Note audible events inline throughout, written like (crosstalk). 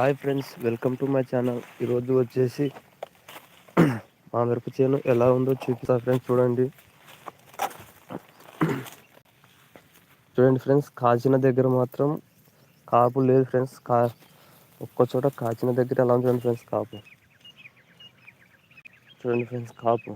Hi friends welcome to my channel. ఈరోజు వచ్చేసి (clears throat) మా మిరప చేను ఎలా ఉందో చూపిస్తా ఫ్రెండ్స్ చూడండి. చూడండి ఫ్రెండ్స్ కాచిన దగ్గర మాత్రం కాపు లేదు ఫ్రెండ్స్. కా ఒక్క చోట కాచిన దగ్గర ఎలా ఉంది చూడండి ఫ్రెండ్స్ కాపు. చూడండి ఫ్రెండ్స్ కాపు.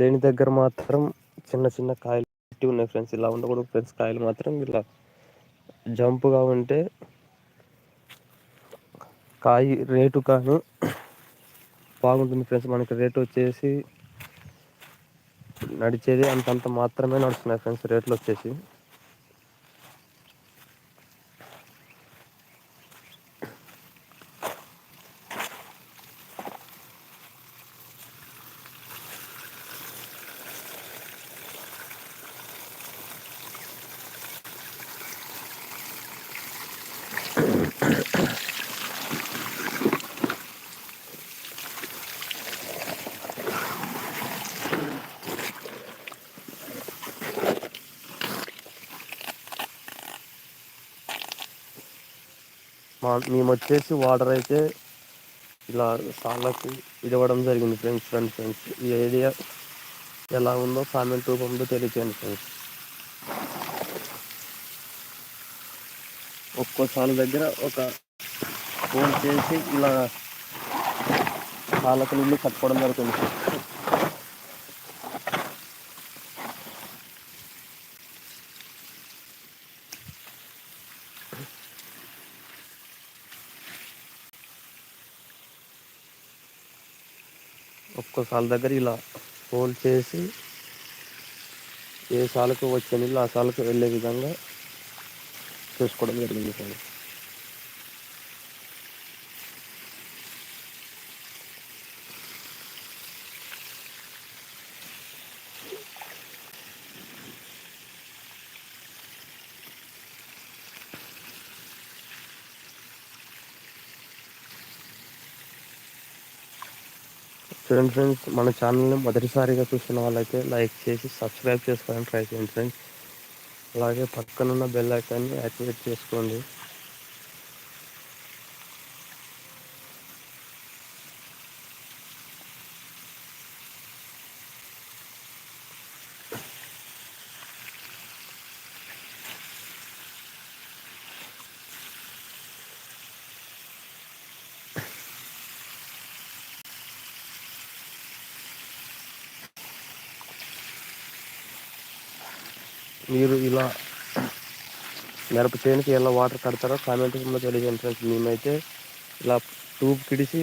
లేని దగ్గర మాత్రం చిన్న చిన్న కాయలు ఉన్నాయి ఫ్రెండ్స్. ఇలా ఉండకూడదు ఫ్రెండ్స్ కాయలు మాత్రం ఇలా జంపుగా ఉంటే కాయ రేటు కానీ బాగుంటుంది ఫ్రెండ్స్. మనకి రేటు వచ్చేసి నడిచేది అంతంత మాత్రమే నడుస్తున్నాయి ఫ్రెండ్స్. రేట్లు వచ్చేసి మా మేము వచ్చేసి వాటర్ అయితే ఇలా సాళ్ళకి ఇవ్వడం జరిగింది ఫ్రెండ్స్ ఫ్రెండ్స్ ఫ్రెండ్స్ ఈ ఏరియా ఎలా ఉందో కామెంట్ రూపంలో తెలియచేయండి ఫ్రెండ్స్ ఒక్కో సాల దగ్గర ఒక ఫోన్ చేసి ఇలా సాలకు నీళ్ళు కట్టుకోవడం జరుగుతుంది. ఒక్కో సాల దగ్గర ఇలా హోల్ చేసి ఏ సాలకు వచ్చే నీళ్ళు ఆ సాలకు వెళ్ళే విధంగా చూసుకోవడం జరిగింది సార్. చూడండి ఫ్రెండ్స్ మన ఛానల్ని మొదటిసారిగా చూసిన వాళ్ళైతే లైక్ చేసి సబ్స్క్రైబ్ చేసుకోవడానికి ట్రై చేయండి ఫ్రెండ్స్ అలాగే పక్కనున్న బెల్ ఐకాన్ని యాక్టివేట్ చేసుకోండి. మీరు ఇలా మిరప చేనుకి ఎలా వాటర్ కడతారో కామెంట్ రూమ్లో తెలియజేయండి ఫ్రెండ్స్ మేమైతే ఇలా ట్యూబ్ కిడిసి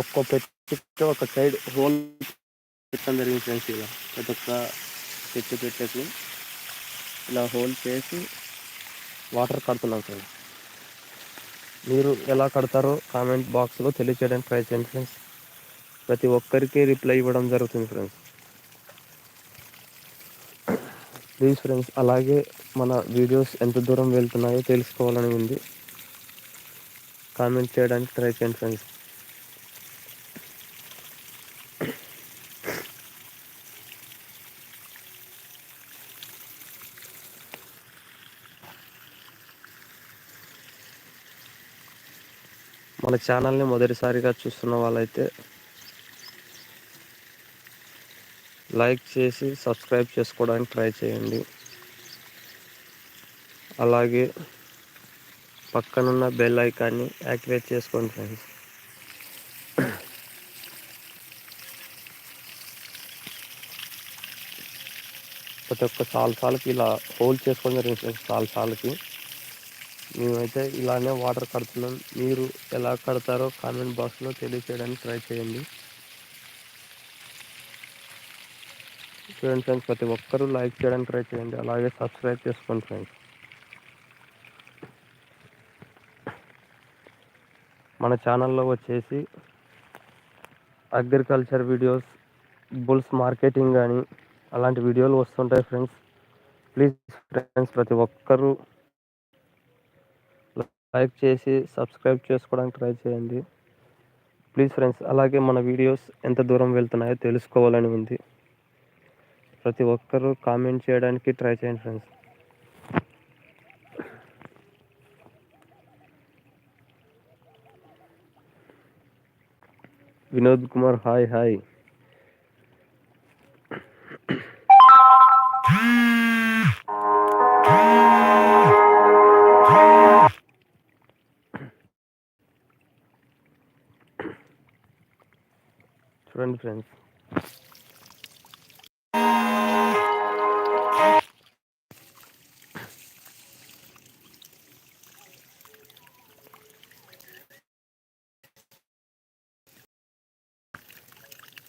ఒక్క పెట్టి ఒక సైడ్ హోల్ పెట్టడం జరిగింది ఫ్రెండ్స్ ఇలా. ప్రతి ఒక్క చెట్టు పెట్టేసి ఇలా హోల్ చేసి వాటర్ కడుతున్నాం ఫ్రెండ్స్ మీరు ఎలా కడతారో కామెంట్ బాక్స్లో తెలియచేయడానికి ట్రై చేయండి ఫ్రెండ్స్ ప్రతి ఒక్కరికి రిప్లై ఇవ్వడం జరుగుతుంది ఫ్రెండ్స్ ప్లీజ్ ఫ్రెండ్స్ అలాగే మన వీడియోస్ ఎంత దూరం వెళ్తున్నాయో తెలుసుకోవాలని ఉంది. కామెంట్ చేయడానికి ట్రై చేయండి ఫ్రెండ్స్. మన ఛానల్ని మొదటిసారిగా చూస్తున్న వాళ్ళైతే లైక్ చేసి సబ్స్క్రైబ్ చేసుకోవడానికి ట్రై చేయండి. అలాగే పక్కనున్న బెల్ ఐకాన్ని యాక్టివేట్ చేసుకోండి ఫ్రెండ్స్. ప్రతి ఒక్క సాల్సార్కి ఇలా హోల్డ్ చేసుకొని జరిగింది ఫ్రెండ్స్ సాల్ మేమైతే ఇలానే వాటర్ కడుతున్నాం. మీరు ఎలా కడతారో కామెంట్ బాక్స్లో తెలియచేయడానికి ట్రై చేయండి. చూడండి ఫ్రెండ్స్ ప్రతి ఒక్కరూ లైక్ చేయడానికి ట్రై చేయండి. అలాగే సబ్స్క్రైబ్ చేసుకోండి ఫ్రెండ్స్. మన ఛానల్లో వచ్చేసి అగ్రికల్చర్ వీడియోస్ బుల్స్ మార్కెటింగ్ కానీ అలాంటి వీడియోలు వస్తుంటాయి ఫ్రెండ్స్. ప్లీజ్ ఫ్రెండ్స్ ప్రతి ఒక్కరూ లైక్ చేసి సబ్స్క్రైబ్ చేసుకోవడానికి ట్రై చేయండి. ప్లీజ్ ఫ్రెండ్స్ అలాగే మన వీడియోస్ ఎంత దూరం వెళ్తున్నాయో తెలుసుకోవాలని ఉంది. ప్రతి ఒక్కరూ కామెంట్ చేయడానికి ట్రై చేయండి friends Vinod Kumar hi hi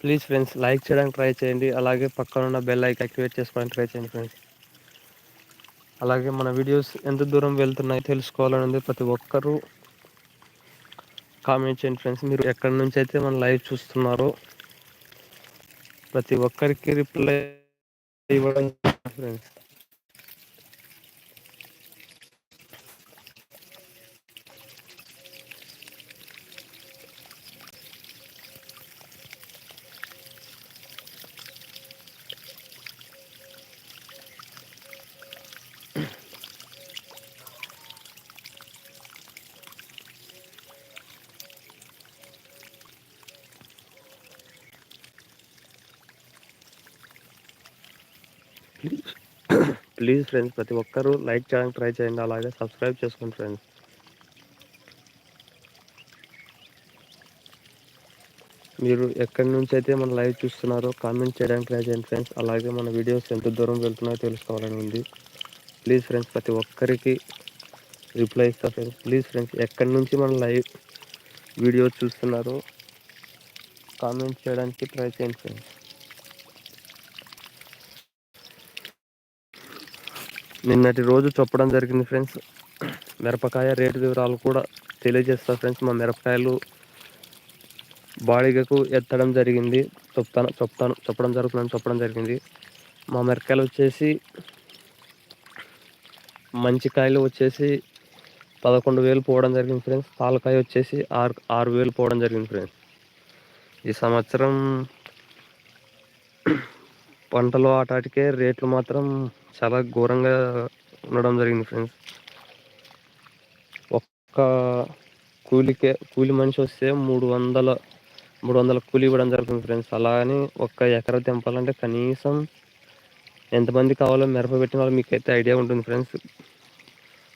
please friends like చేయడానికి ట్రై చేయండి. అలాగే పక్కన ఉన్న బెల్ ఐక్ యాక్టివేట్ చేసుకోవడానికి ట్రై చేయండి ఫ్రెండ్స్ అలాగే మన వీడియోస్ ఎంత దూరం వెళ్తున్నాయో తెలుసుకోవాలని ఉంది. ప్రతి ఒక్కరూ కామెంట్ చేయండి ఫ్రెండ్స్ మీరు ఎక్కడి నుంచి అయితే మన లైవ్ చూస్తున్నారో ప్రతి ఒక్కరికి రిప్లై ఇవ్వడం ఫ్రెండ్స్ ప్లీజ్ ఫ్రెండ్స్ ప్రతి ఒక్కరూ లైక్ చేయడానికి ట్రై చేయండి. అలాగే సబ్స్క్రైబ్ చేసుకోండి ఫ్రెండ్స్ మీరు ఎక్కడి నుంచి అయితే మన లైవ్ చూస్తున్నారో కామెంట్ చేయడానికి ట్రై చేయండి ఫ్రెండ్స్ అలాగే మన వీడియోస్ ఎంత దూరం వెళ్తున్నాయో తెలుసుకోవాలని ఉంది. ప్లీజ్ ఫ్రెండ్స్ ప్రతి ఒక్కరికి రిప్లై ఇస్తా ఫ్రెండ్స్ ప్లీజ్ ఫ్రెండ్స్ ఎక్కడి నుంచి మన లైవ్ వీడియో చూస్తున్నారో కామెంట్ చేయడానికి ట్రై చేయండి ఫ్రెండ్స్ నిన్నటి రోజు చెప్పడం జరిగింది ఫ్రెండ్స్. మిరపకాయ రేటు వివరాలు కూడా తెలియజేస్తా ఫ్రెండ్స్. మా మిరపకాయలు బాడిగకు ఎత్తడం జరిగింది. చెప్తాను చెప్తాను చెప్పడం జరుగుతుందని చెప్పడం జరిగింది. మా మిరపకాయలు వచ్చేసి మంచి కాయలు వచ్చేసి పదకొండు వేలు పోవడం జరిగింది ఫ్రెండ్స్. పాలకాయ వచ్చేసి ఆరు ఆరు వేలు పోవడం జరిగింది ఫ్రెండ్స్. ఈ సంవత్సరం పంటలు ఆటాటికే రేట్లు మాత్రం చాలా ఘోరంగా ఉండడం జరిగింది ఫ్రెండ్స్. ఒక్క కూలికే కూలి మనిషి వస్తే మూడు వందల మూడు వందల కూలి ఇవ్వడం జరుగుతుంది ఫ్రెండ్స్. అలాగని ఒక్క ఎకరా తెంపాలంటే కనీసం ఎంతమంది కావాలో మిరప పెట్టిన వాళ్ళు మీకైతే ఐడియా ఉంటుంది ఫ్రెండ్స్.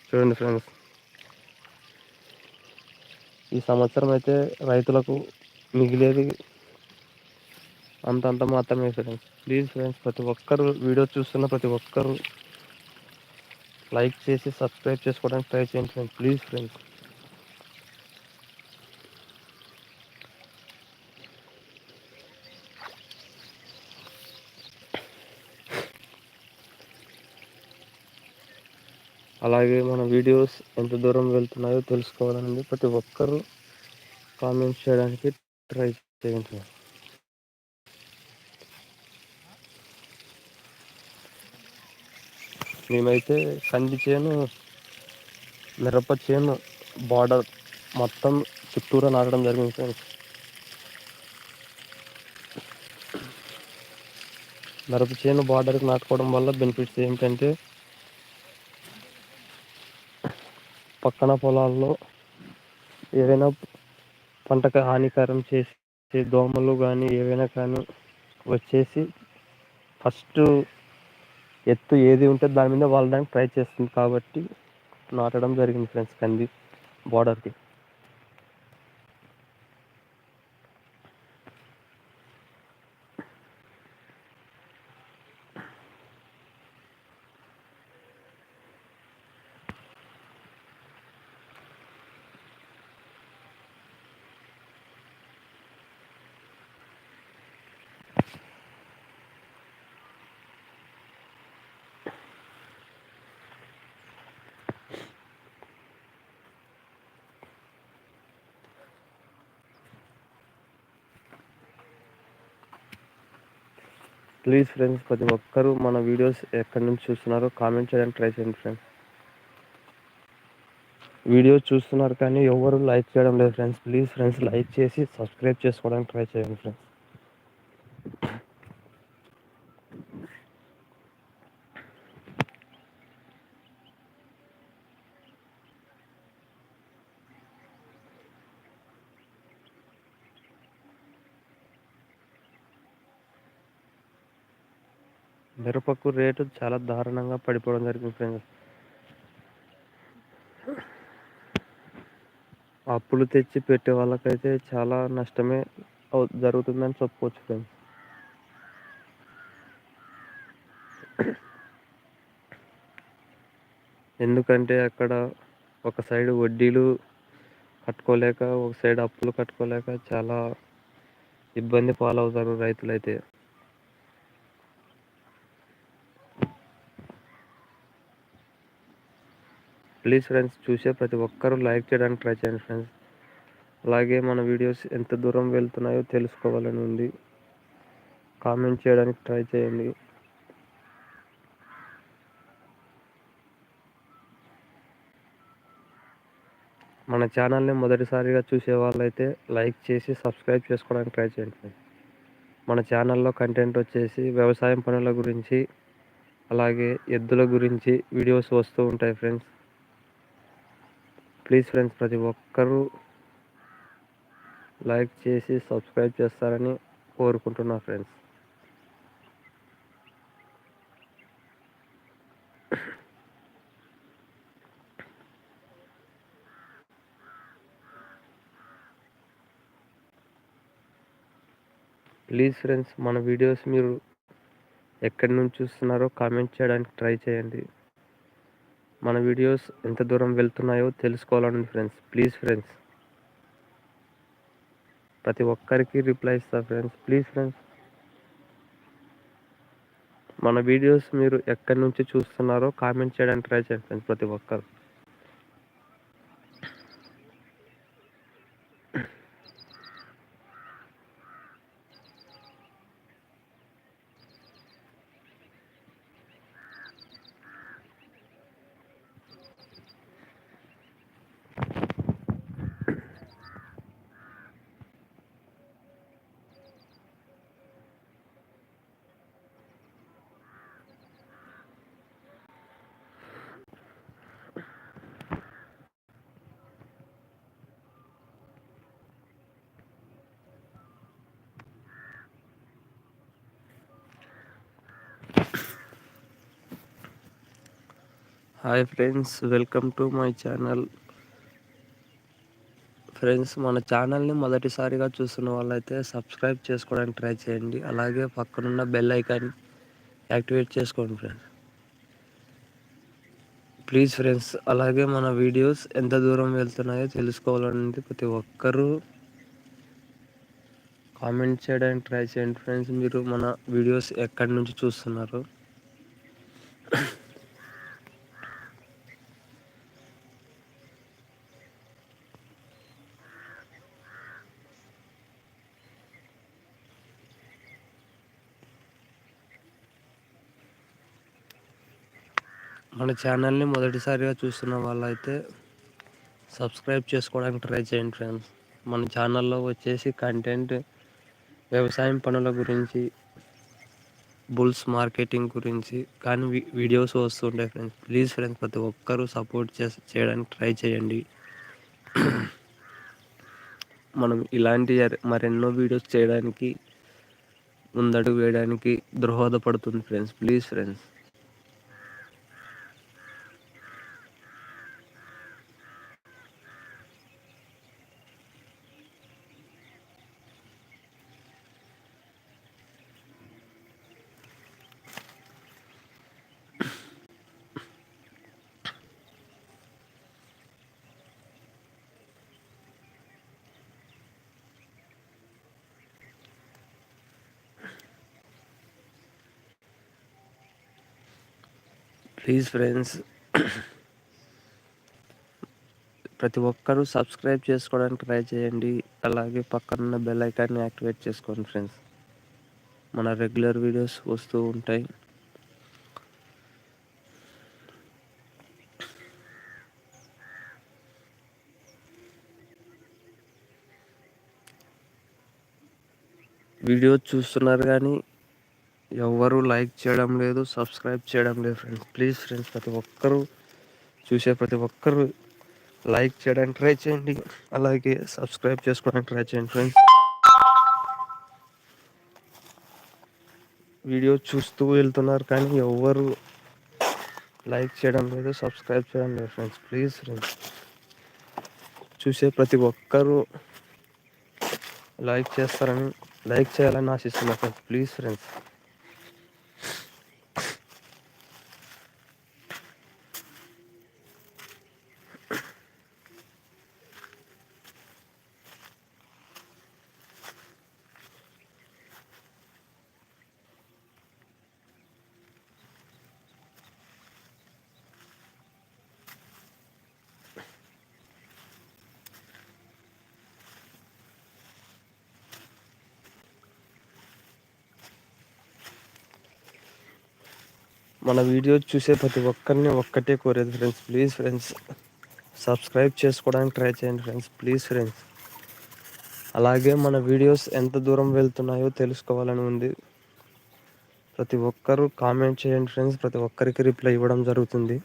చూడండి ఫ్రెండ్స్. ఈ సంవత్సరం అయితే రైతులకు మిగిలేది అంతంత మాత్రమే ఫ్రెండ్స్ ప్లీజ్ ఫ్రెండ్స్ ప్రతి ఒక్కరు వీడియో చూస్తున్న ప్రతి ఒక్కరు లైక్ చేసి సబ్స్క్రైబ్ చేసుకోవడానికి ట్రై చేయండి ఫ్రెండ్స్ ప్లీజ్ ఫ్రెండ్స్ అలాగే మన వీడియోస్ ఎంత దూరం వెళ్తున్నాయో తెలుసుకోవాలని ప్రతి ఒక్కరూ కామెంట్స్ చేయడానికి ట్రై చేయండి మేమైతే కంది చేను మిరప చేను బార్డర్ మొత్తం చుట్టూరా నాటడం జరిగింది ఫ్రెండ్స్. మిరప చేను బార్డర్కి నాటుకోవడం వల్ల బెనిఫిట్స్ ఏంటంటే పక్కన పొలాల్లో ఏదైనా పంటకు హానికరం చేసే దోమలు కానీ ఏవైనా కానీ వచ్చేసి ఫస్ట్ ఎత్తు ఏది ఉంటే దాని మీద వాళ్ళడానికి ట్రై చేస్తుంది కాబట్టి నాటడం జరిగింది ఫ్రెండ్స్ కంది బార్డర్కి. ప్లీజ్ ఫ్రెండ్స్ ప్రతి ఒక్కరూ మన వీడియోస్ ఎక్కడి నుంచి చూస్తున్నారో కామెంట్ చేయడానికి ట్రై చేయండి ఫ్రెండ్స్ వీడియో చూస్తున్నారు కానీ ఎవరు లైక్ చేయడం లేదు ఫ్రెండ్స్ ప్లీజ్ ఫ్రెండ్స్ లైక్ చేసి సబ్స్క్రైబ్ చేసుకోవడానికి ట్రై చేయండి ఫ్రెండ్స్ మిరపకు రేటు చాలా దారుణంగా పడిపోవడం జరిగింది ఫ్రెండ్స్. అప్పులు తెచ్చి పెట్టే వాళ్ళకైతే చాలా నష్టమే జరుగుతుందని చెప్పుకోవచ్చు ఫ్రెండ్స్. ఎందుకంటే అక్కడ ఒక సైడ్ వడ్డీలు కట్టుకోలేక ఒక సైడ్ అప్పులు కట్టుకోలేక చాలా ఇబ్బంది పాలవుతారు రైతులైతే. ప్లీజ్ ఫ్రెండ్స్ చూసే ప్రతి ఒక్కరూ లైక్ చేయడానికి ట్రై చేయండి ఫ్రెండ్స్ అలాగే మన వీడియోస్ ఎంత దూరం వెళ్తున్నాయో తెలుసుకోవాలని ఉంది. కామెంట్ చేయడానికి ట్రై చేయండి. మన ఛానల్ని మొదటిసారిగా చూసే వాళ్ళైతే లైక్ చేసి సబ్స్క్రైబ్ చేసుకోవడానికి ట్రై చేయండి మన ఛానల్లో కంటెంట్ వచ్చేసి వ్యవసాయం పనుల గురించి అలాగే ఎద్దుల గురించి వీడియోస్ వస్తూ ఉంటాయి ఫ్రెండ్స్ ప్లీజ్ ఫ్రెండ్స్ ప్రతి ఒక్కరూ లైక్ చేసి సబ్స్క్రైబ్ చేస్తారని కోరుకుంటున్నా ఫ్రెండ్స్. ప్లీజ్ ఫ్రెండ్స్ మన వీడియోస్ మీరు ఎక్కడి నుంచి చూస్తున్నారో కామెంట్ చేయడానికి ట్రై చేయండి. మన వీడియోస్ ఎంత దూరం వెళ్తున్నాయో తెలుసుకోవాలండి ఫ్రెండ్స్ ప్లీజ్ ఫ్రెండ్స్ ప్రతి ఒక్కరికి రిప్లై ఇస్తా ఫ్రెండ్స్ ప్లీజ్ ఫ్రెండ్స్ మన వీడియోస్ మీరు ఎక్కడి నుంచి చూస్తున్నారో కామెంట్ చేయడానికి ట్రై చేయండి ఫ్రెండ్స్ ప్రతి ఒక్కరు. Hi friends welcome to my channel. Friends మన ఛానల్ని మొదటిసారిగా చూస్తున్న వాళ్ళైతే సబ్స్క్రైబ్ చేసుకోవడానికి ట్రై చేయండి. అలాగే పక్కనున్న బెల్ ఐకాన్ యాక్టివేట్ చేసుకోండి ఫ్రెండ్స్. ప్లీజ్ ఫ్రెండ్స్ అలాగే మన వీడియోస్ ఎంత దూరం వెళ్తున్నాయో తెలుసుకోవాలనేది ప్రతి ఒక్కరూ కామెంట్ చేయడానికి ట్రై చేయండి ఫ్రెండ్స్. మీరు మన వీడియోస్ ఎక్కడి నుంచి చూస్తున్నారు? మన ఛానల్ని మొదటిసారిగా చూస్తున్న వాళ్ళైతే సబ్స్క్రైబ్ చేసుకోవడానికి ట్రై చేయండి ఫ్రెండ్స్. మన ఛానల్లో వచ్చేసి కంటెంట్ వ్యవసాయం పనుల గురించి బుల్స్ మార్కెటింగ్ గురించి కానీ వీడియోస్ వస్తుంటాయి ఫ్రెండ్స్. ప్లీజ్ ఫ్రెండ్స్ ప్రతి ఒక్కరూ సపోర్ట్ చేసి చేయడానికి ట్రై చేయండి. మనం ఇలాంటి మరెన్నో వీడియోస్ చేయడానికి ముందడుగు వేయడానికి దోహదపడుతుంది friends. Please friends. Please friends ప్రతి ఒక్కరూ సబ్స్క్రైబ్ చేసుకోవడానికి ట్రై చేయండి. అలాగే పక్కనున్న బెల్ ఐకాన్ని యాక్టివేట్ చేసుకోండి ఫ్రెండ్స్ మన రెగ్యులర్ వీడియోస్ వస్తూ ఉంటాయి. వీడియో చూస్తున్నారు కానీ ఎవరు లైక్ చేయడం లేదు సబ్స్క్రైబ్ చేయడం లేదు ఫ్రెండ్స్. ప్లీజ్ ఫ్రెండ్స్ ప్రతి ఒక్కరూ చూసే ప్రతి ఒక్కరూ లైక్ చేయడానికి ట్రై చేయండి. అలాగే సబ్స్క్రైబ్ చేసుకోవడానికి ట్రై చేయండి ఫ్రెండ్స్. వీడియో చూస్తూ వెళ్తున్నారు కానీ ఎవ్వరు లైక్ చేయడం లేదు సబ్స్క్రైబ్ చేయడం లేదు ఫ్రెండ్స్. ప్లీజ్ ఫ్రెండ్స్ చూసే ప్రతి ఒక్కరూ లైక్ చేస్తారని లైక్ చేయాలని ఆశిస్తున్నారు ఫ్రెండ్స్. Please friends. మన వీడియో చూసే ప్రతి ఒక్కరిని ఒక్కటే కోరేది ఫ్రెండ్స్ ప్లీజ్ ఫ్రెండ్స్ సబ్స్క్రైబ్ చేసుకోవడానికి ట్రై చేయండి ఫ్రెండ్స్ ప్లీజ్ ఫ్రెండ్స్ అలాగే మన వీడియోస్ ఎంత దూరం వెళ్తున్నాయో తెలుసుకోవాలని ఉంది. ప్రతి ఒక్కరూ కామెంట్ చేయండి ఫ్రెండ్స్ ప్రతి ఒక్కరికి రిప్లై ఇవ్వడం జరుగుతుంది.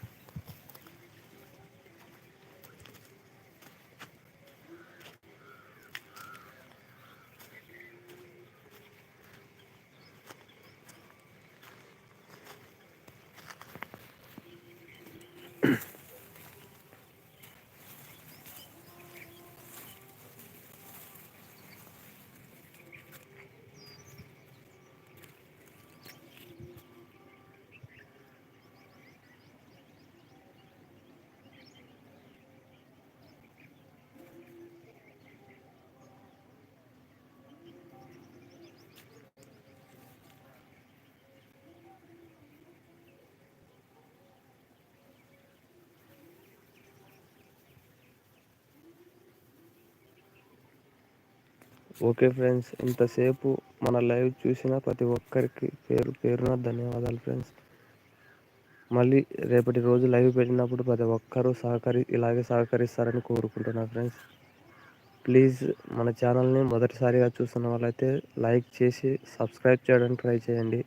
ఓకే ఫ్రెండ్స్ ఇంతసేపు మన లైవ్ చూసిన ప్రతి ఒక్కరికి పేరు పేరున ధన్యవాదాలు ఫ్రెండ్స్. మళ్ళీ రేపటి రోజు లైవ్ పెట్టినప్పుడు ప్రతి ఒక్కరూ సహకరి ఇలాగే సహకరిస్తారని కోరుకుంటున్నా ఫ్రెండ్స్. ప్లీజ్ మన ఛానల్ని మొదటిసారిగా చూస్తున్న వాళ్ళైతే లైక్ చేసి సబ్స్క్రైబ్ చేయడానికి ట్రై చేయండి.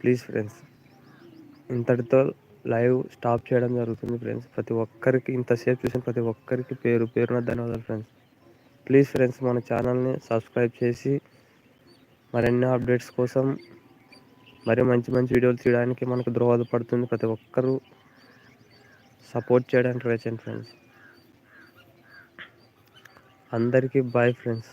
ప్లీజ్ ఫ్రెండ్స్ ఇంతటితో లైవ్ స్టాప్ చేయడం జరుగుతుంది ఫ్రెండ్స్. ప్రతి ఒక్కరికి ఇంతసేపు చూసిన ప్రతి ఒక్కరికి పేరు పేరున ధన్యవాదాలు ఫ్రెండ్స్. ప్లీజ్ ఫ్రెండ్స్ మన ఛానల్ని సబ్స్క్రైబ్ చేసి మరెన్నో అప్డేట్స్ కోసం మరి మంచి మంచి వీడియోలు తీయడానికి మనకు దోహదపడుతుంది ప్రతి ఒక్కరూ సపోర్ట్ చేయడానికి ట్రై చేయండి ఫ్రెండ్స్. అందరికీ బాయ్ ఫ్రెండ్స్